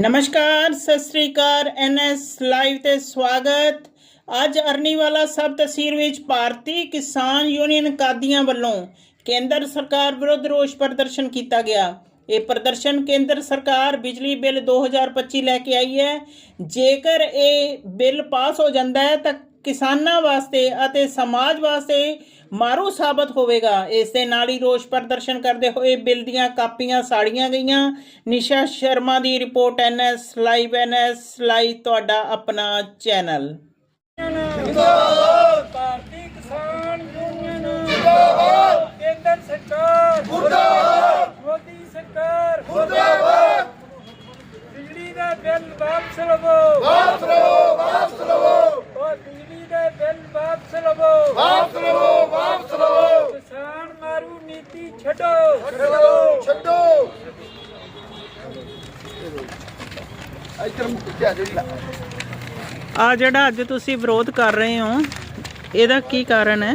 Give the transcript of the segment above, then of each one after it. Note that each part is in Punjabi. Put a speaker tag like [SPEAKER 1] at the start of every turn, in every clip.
[SPEAKER 1] ਨਮਸਕਾਰ, ਸਤਿ ਸ੍ਰੀ ਅਕਾਲ, ਐਨਐਸ ਲਾਈਵ ਤੇ ਸਵਾਗਤ। ਅੱਜ ਅਰਨੀਵਾਲਾ ਸਬ ਤਹਿਸੀਲ ਵਿੱਚ ਭਾਰਤੀ ਕਿਸਾਨ ਯੂਨੀਅਨ ਕਾਦੀਆਂ ਵੱਲੋਂ ਕੇਂਦਰ ਸਰਕਾਰ ਵਿਰੁੱਧ ਰੋਸ ਪ੍ਰਦਰਸ਼ਨ ਕੀਤਾ ਗਿਆ। ਇਹ ਪ੍ਰਦਰਸ਼ਨ ਕੇਂਦਰ ਸਰਕਾਰ ਬਿਜਲੀ ਬਿੱਲ 2025 ਲੈ ਕੇ ਆਈ ਹੈ। ਜੇਕਰ ਇਹ ਬਿੱਲ ਪਾਸ ਹੋ ਜਾਂਦਾ ਹੈ, ਤਾਂ ਕਿਸਾਨਾਂ ਵਾਸਤੇ ਅਤੇ ਸਮਾਜ ਵਾਸਤੇ ਮਾਰੂ ਸਾਬਤ ਹੋਵੇਗਾ। ਇਸ ਦੇ ਨਾਲ ਹੀ ਰੋਸ ਪ੍ਰਦਰਸ਼ਨ ਕਰਦੇ ਹੋਏ ਬਿੱਲ ਦੀਆਂ ਕਾਪੀਆਂ ਸਾੜੀਆਂ ਗਈਆਂ। ਨਿਸ਼ਾ ਸ਼ਰਮਾ ਦੀ report NS live NS live ਤੁਹਾਡਾ ਆਪਣਾ ਚੈਨਲ।
[SPEAKER 2] ਭਾਰਤੀ ਕਿਸਾਨ ਯੂਨੀਅਨ ਜਿੰਦਾਬਾਦ! ਕੇਂਦਰ ਸਰਕਾਰ। ਮੁਰਦਾਬਾਦ! ਮੋਦੀ ਸਰਕਾਰ। ਮੁਰਦਾਬਾਦ! ਬਿਜਲੀ ਦਾ ਬਿੱਲ ਵਾਪਸ ਲਵੋ। ਵਾਪਸ ਲਵੋ ਵਾਪਸ ਲਵੋ ਉਹ ਬਿਜਲੀ ਦਾ ਬਿੱਲ ਵਾਪਸ ਲਵੋ। ਵਾਪਸ ਲਵੋ ਵਾਪਸ ਲਵੋ। ਕਿਸਾਨ ਮਾਰੂ ਨੀਤੀ ਛੱਡੋ। ਛੱਡੋ
[SPEAKER 3] ਛੱਡੋ।
[SPEAKER 1] ਆ ਜਿਹੜਾ ਅੱਜ ਤੁਸੀਂ ਵਿਰੋਧ ਕਰ ਰਹੇ ਹੋ ਇਹਦਾ ਕੀ ਕਾਰਨ ਹੈ?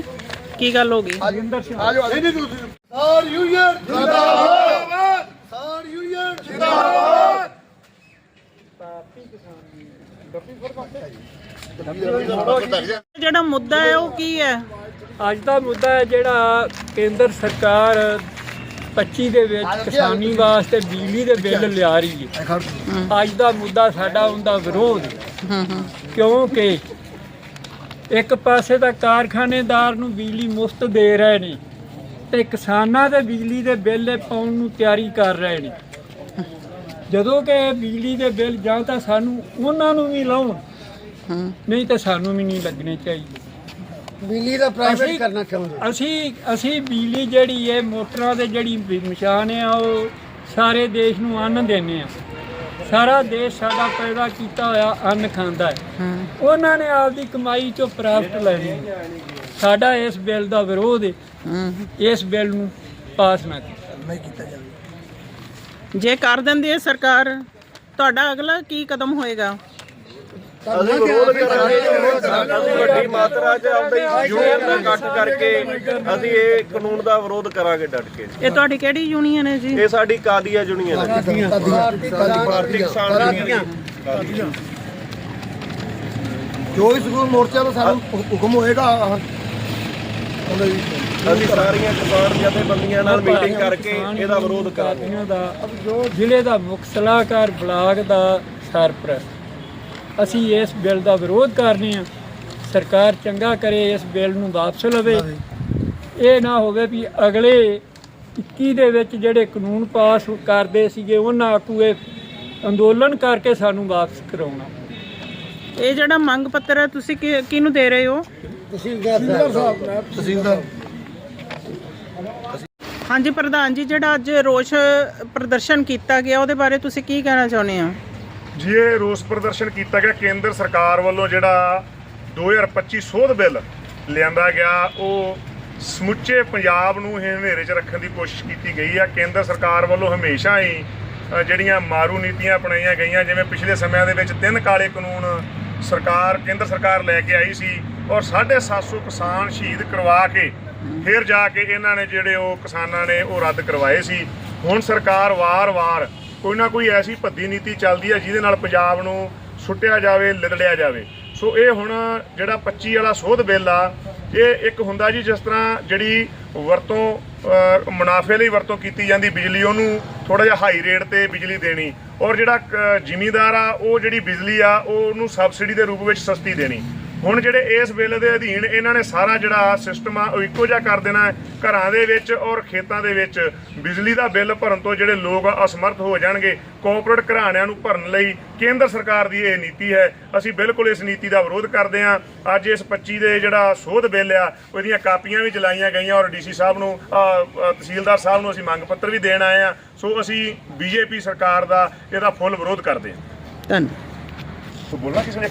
[SPEAKER 1] ਕੀ ਗੱਲ ਹੋ ਗਈ?
[SPEAKER 3] ਆਜੋ ਨਹੀਂ ਨਹੀਂ ਤੁਸੀਂ ਸਾਰ ਯੂਨੀਅਨ ਜਿੰਦਾਬਾਦ ਸਾਰ ਯੂਨੀਅਨ ਜਿੰਦਾਬਾਦ
[SPEAKER 1] ਜਿਹੜਾ ਮੁੱਦਾ ਹੈ ਉਹ ਕੀ ਹੈ?
[SPEAKER 2] ਅੱਜ ਦਾ ਮੁੱਦਾ ਹੈ ਜਿਹੜਾ ਕੇਂਦਰ ਸਰਕਾਰ 25 ਦੇ ਵਿੱਚ ਕਿਸਾਨੀ ਵਾਸਤੇ ਬਿਜਲੀ ਦੇ ਬਿੱਲ ਲਿਆ ਰਹੀ ਹੈ। ਅੱਜ ਦਾ ਮੁੱਦਾ ਸਾਡਾ ਉਹਦਾ ਵਿਰੋਧ ਕਿਉਂਕਿ ਇੱਕ ਪਾਸੇ ਤਾਂ ਕਾਰਖਾਨੇਦਾਰ ਨੂੰ ਬਿਜਲੀ ਮੁਫਤ ਦੇ ਰਹੇ ਨੇ ਤੇ ਕਿਸਾਨਾਂ ਦੇ ਬਿਜਲੀ ਦੇ ਬਿੱਲ ਪਾਉਣ ਨੂੰ ਤਿਆਰੀ ਕਰ ਰਹੇ ਨੇ। ਜਦੋਂ ਕਿ ਬਿਜਲੀ ਦੇ ਬਿੱਲ ਜਾਂ ਤਾਂ ਸਾਨੂੰ ਉਹਨਾਂ ਨੂੰ ਵੀ ਲਾਉਣ। ਨਹੀਂ ਤਾਂ ਸਾਨੂੰ ਵੀ ਨਹੀਂ ਲੱਗਣੇ ਚਾਹੀਦੇ।
[SPEAKER 3] ਬਿਜਲੀ ਦਾ ਪ੍ਰਾਈਵੇਟ
[SPEAKER 2] ਅਸੀਂ-
[SPEAKER 3] ਕਰਨਾ ਚਾਹੁੰਦੇ।
[SPEAKER 2] ਅਸੀਂ ਅਸੀਂ ਬਿਜਲੀ ਜਿਹੜੀ ਹੈ ਮੋਟਰਾਂ ਤੇ ਜਿਹੜੀ ਵੀ ਮਸ਼ਾਨ ਆ ਉਹ ਸਾਰੇ ਦੇਸ਼ ਨੂੰ ਅੰਨ ਦਿੰਦੇ ਆ। ਸਾਰਾ ਦੇਸ਼ ਸਾਡਾ ਪੈਦਾ ਕੀਤਾ ਹੋਇਆ ਅੰਨ ਖਾਂਦਾ ਹੈ। ਉਹਨਾਂ ਨੇ ਆਪਦੀ ਕਮਾਈ ਚੋਂ ਪ੍ਰਾਪਤ ਲੈਣੀ ਹੈ। ਸਾਡਾ ਇਸ ਬਿੱਲ ਦਾ ਵਿਰੋਧ ਹੈ। ਇਸ ਬਿੱਲ ਨੂੰ ਪਾਸ ਨਾ ਕੀਤਾ
[SPEAKER 3] ਨਹੀਂ ਕੀਤਾ ਜਾਵੇ।
[SPEAKER 1] ਜੇ ਕਰ ਦਿੰਦੀ ਹੈ ਸਰਕਾਰ ਤੁਹਾਡਾ ਅਗਲਾ ਕੀ ਕਦਮ ਹੋਏਗਾ?
[SPEAKER 3] ਅਸੀਂ ਵਿਰੋਧ ਕਰਾਂਗੇ
[SPEAKER 4] ਵੱਡੀ ਮਾਤਰਾ 'ਚ ਆਪਦਾ ਯੂਨੀਅਨ ਦਾ ਇਕੱਠ ਕਰਕੇ ਅਸੀਂ ਇਹ ਕਾਨੂੰਨ ਦਾ ਵਿਰੋਧ ਕਰਾਂਗੇ ਡਟ ਕੇ।
[SPEAKER 1] ਇਹ ਤੁਹਾਡੀ ਕਿਹੜੀ ਯੂਨੀਅਨ ਹੈ ਜੀ?
[SPEAKER 4] ਇਹ ਸਾਡੀ ਕਾਦੀਆ ਯੂਨੀਅਨ ਹੈ।
[SPEAKER 3] ਭਾਰਤੀ
[SPEAKER 4] ਕਿਸਾਨ ਯੂਨੀਅਨ।
[SPEAKER 3] ਜੋ ਵੀ ਸਕੂਲ ਮੋਰਚਿਆਂ ਦਾ ਸਾਨੂੰ ਹੁਕਮ ਹੋਏਗਾ
[SPEAKER 4] ਅਸੀਂ ਸਾਰੀਆਂ ਕਿਸਾਨ ਜਥੇਬੰਦੀਆਂ ਨਾਲ ਮੀਟਿੰਗ ਕਰਕੇ ਇਹਦਾ ਵਿਰੋਧ ਕਰਾਂਗੇ।
[SPEAKER 2] ਜ਼ਿਲ੍ਹੇ ਦਾ ਮੁੱਖ ਸਲਾਹਕਾਰ ਬਲਾਕ ਦਾ ਸਰਪ੍ਰਸਤ ਅਸੀਂ ਇਸ ਬਿੱਲ ਦਾ ਵਿਰੋਧ ਕਰਨੇ ਆ। ਸਰਕਾਰ ਚੰਗਾ ਕਰੇ ਇਸ ਬਿੱਲ ਨੂੰ ਵਾਪਸ ਲਵੇ। ਇਹ ਨਾ ਹੋਵੇ ਵੀ ਅਗਲੇ 21 ਦੇ ਵਿੱਚ ਜਿਹੜੇ ਕਾਨੂੰਨ ਪਾਸ ਕਰਦੇ ਸੀਗੇ ਉਹਨਾਂ ਆਕੂ ਇਹ ਅੰਦੋਲਨ ਕਰਕੇ ਸਾਨੂੰ ਵਾਪਸ ਕਰਾਉਣਾ।
[SPEAKER 1] ਇਹ ਜਿਹੜਾ ਮੰਗ ਪੱਤਰ ਹੈ ਤੁਸੀਂ ਕਿ- ਕਿਹਨੂੰ ਦੇ ਰਹੇ ਹੋ?
[SPEAKER 3] ਤਹਿਸੀਲਦਾਰ ਸਾਹਿਬ। ਤਹਿਸੀਲਦਾਰ।
[SPEAKER 1] ਹਾਂਜੀ ਪ੍ਰਧਾਨ ਜੀ ਜਿਹੜਾ ਅੱਜ ਰੋਸ਼ ਪ੍ਰਦਰਸ਼ਨ ਕੀਤਾ ਗਿਆ ਉਹਦੇ ਬਾਰੇ ਤੁਸੀਂ ਕੀ ਕਹਿਣਾ ਚਾਹੁੰਦੇ ਹੋ?
[SPEAKER 5] ਜੀ, ਇਹ ਰੋਸ ਪ੍ਰਦਰਸ਼ਨ ਕੀਤਾ ਗਿਆ। ਕੇਂਦਰ ਸਰਕਾਰ ਵੱਲੋਂ ਜਿਹੜਾ 2025 ਸੋਧ ਬਿੱਲ ਲਿਆਂਦਾ ਗਿਆ, ਉਹ ਸਮੁੱਚੇ ਪੰਜਾਬ ਨੂੰ ਹਨੇਰੇ 'ਚ ਰੱਖਣ ਦੀ ਕੋਸ਼ਿਸ਼ ਕੀਤੀ ਗਈ ਆ। ਕੇਂਦਰ ਸਰਕਾਰ ਵੱਲੋਂ ਹਮੇਸ਼ਾ ਹੀ ਜਿਹੜੀਆਂ ਮਾਰੂ ਨੀਤੀਆਂ ਅਪਣਾਈਆਂ ਗਈਆਂ, ਜਿਵੇਂ ਪਿਛਲੇ ਸਮਿਆਂ ਦੇ ਵਿੱਚ ਤਿੰਨ ਕਾਲੇ ਕਾਨੂੰਨ ਸਰਕਾਰ, ਕੇਂਦਰ ਸਰਕਾਰ ਲੈ ਕੇ ਆਈ ਸੀ ਔਰ 750 ਕਿਸਾਨ ਸ਼ਹੀਦ ਕਰਵਾ ਕੇ ਫਿਰ ਜਾ ਕੇ ਇਹਨਾਂ ਨੇ ਜਿਹੜੇ ਉਹ ਕਿਸਾਨਾਂ ਨੇ ਉਹ ਰੱਦ ਕਰਵਾਏ ਸੀ। ਹੁਣ ਸਰਕਾਰ ਵਾਰ-ਵਾਰ ਕੋਈ ਨਾ ਕੋਈ ਐਸੀ ਭੱਦੀ ਨੀਤੀ ਚੱਲਦੀ ਹੈ ਜਿਹਦੇ ਨਾਲ ਪੰਜਾਬ ਨੂੰ ਸੁੱਟਿਆ ਜਾਵੇ, ਲਿਦੜਿਆ ਜਾਵੇ। ਸੋ ਇਹ ਹੁਣ ਜਿਹੜਾ 25 ਵਾਲਾ ਸੋਧ ਬਿੱਲ ਆ, ਇਹ ਇੱਕ ਹੁੰਦਾ ਜੀ ਜਿਸ ਤਰ੍ਹਾਂ ਜਿਹੜੀ ਵਰਤੋਂ ਮੁਨਾਫੇ ਲਈ ਵਰਤੋਂ ਕੀਤੀ ਜਾਂਦੀ ਬਿਜਲੀ, ਉਹਨੂੰ ਥੋੜਾ ਜਿਹਾ ਹਾਈ ਰੇਟ ਤੇ ਬਿਜਲੀ ਦੇਣੀ। ਔਰ ਜਿਹੜਾ ਕ- ਜ਼ਿਮੀਂਦਾਰ ਆ, ਉਹ ਜਿਹੜੀ ਬਿਜਲੀ ਆ ਉਹ ਉਹਨੂੰ ਸਬਸਿਡੀ ਦੇ ਰੂਪ ਵਿੱਚ ਸਸਤੀ ਦੇਣੀ। ਹੁਣ ਜਿਹੜੇ ਇਸ ਬਿੱਲ ਦੇ ਅਧੀਨ ਇਹਨਾਂ ਨੇ ਸਾਰਾ ਜਿਹੜਾ ਸਿਸਟਮ ਆ ਉਹ ਇੱਕੋ ਜਿਹਾ ਕਰ ਦੇਣਾ ਹੈ। ਘਰਾਂ ਦੇ ਵਿੱਚ ਔਰ ਖੇਤਾਂ ਦੇ ਵਿੱਚ ਬਿਜਲੀ ਦਾ ਬਿੱਲ ਭਰਨ ਤੋਂ ਜਿਹੜੇ ਲੋਕ ਅਸਮਰਥ ਹੋ ਜਾਣਗੇ। ਕੋਆਪਰੇਟ ਘਰਾਣਿਆਂ ਨੂੰ ਭਰਨ ਲਈ ਕੇਂਦਰ ਸਰਕਾਰ ਦੀ ਇਹ ਨੀਤੀ ਹੈ। ਅਸੀਂ ਬਿਲਕੁਲ ਇਸ ਨੀਤੀ ਦਾ ਵਿਰੋਧ ਕਰਦੇ ਹਾਂ। ਅੱਜ ਇਸ 25 ਦੇ ਜਿਹੜਾ ਸੋਧ ਬਿੱਲ ਆ ਉਹਦੀਆਂ ਕਾਪੀਆਂ ਵੀ ਚਲਾਈਆਂ ਗਈਆਂ ਔਰ ਡੀਸੀ ਸਾਹਿਬ ਨੂੰ ਤਹਿਸੀਲਦਾਰ ਸਾਹਿਬ ਨੂੰ ਅਸੀਂ ਮੰਗ ਪੱਤਰ ਵੀ ਦੇਣ ਆਏ ਆ ਸੋ ਅਸੀਂ ਬੀਜੇਪੀ ਸਰਕਾਰ ਦਾ ਇਹਦਾ ਫੁੱਲ ਵਿਰੋਧ ਕਰਦੇ ਹਾਂ।
[SPEAKER 1] ਧੰਨਵਾਦ
[SPEAKER 5] ਬੋਲਣਾ ਕਿਸੇ ਨੇ